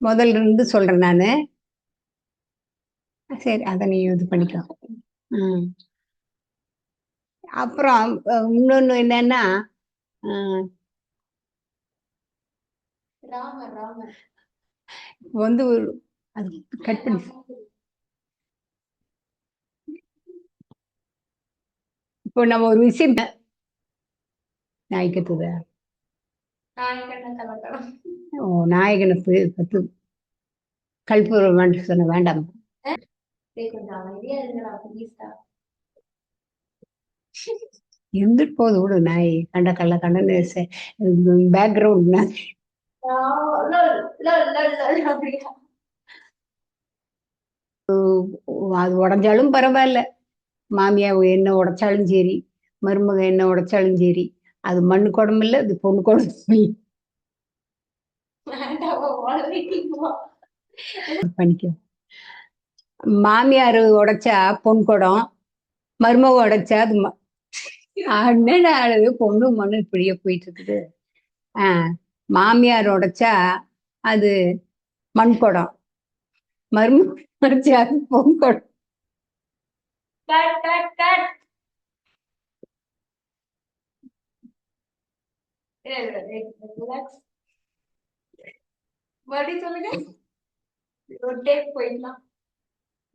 முதல்ல இருந்து சொல்றேன் நானு. சரி அதை நீ இது பண்ணிக்கோ. அப்புறம் இன்னொன்னு என்னன்னா வந்து ஒரு அது கட் பண்ணி. இப்போ நம்ம ஒரு விஷயம் நாய்க்கத்துத நாயக்கண்ண கலக்கலம் நாயகனை பத்து கல்பூரம் வேண்டாம் சொன்ன வேண்டாம். இருந்துட்டு போகுது விடு நாய். கண்ட கல்ல கண்டன்னு பேக்ரவுண்ட் நாய். அது உடஞ்சாலும் பரவாயில்ல. மாமியா என்ன உடைச்சாலும் சரி மருமக என்ன உடைச்சாலும் சரி அது மண்ணு குடம்பு இல்லை அது பொண்ணு குடம்பு இல்லை. பண்ணிக்கோ. மாமியார் உடைச்சா பொன் குடம் மருமக உடைச்சா அது அண்ணன் பொண்ணு மண்ணு இப்படியே போயிட்டு இருக்குது ஆ மாமியார் உடைச்சா அது மண் குடம் மருமக உடைச்சா அது பொன் குடம் ரிலாக்ஸ் மறுபடியும் சொல்லுங்க. ஒரு போயிடலாம்.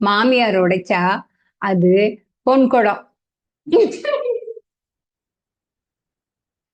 மாமியார் உடைச்சா அது பொன் குடம்.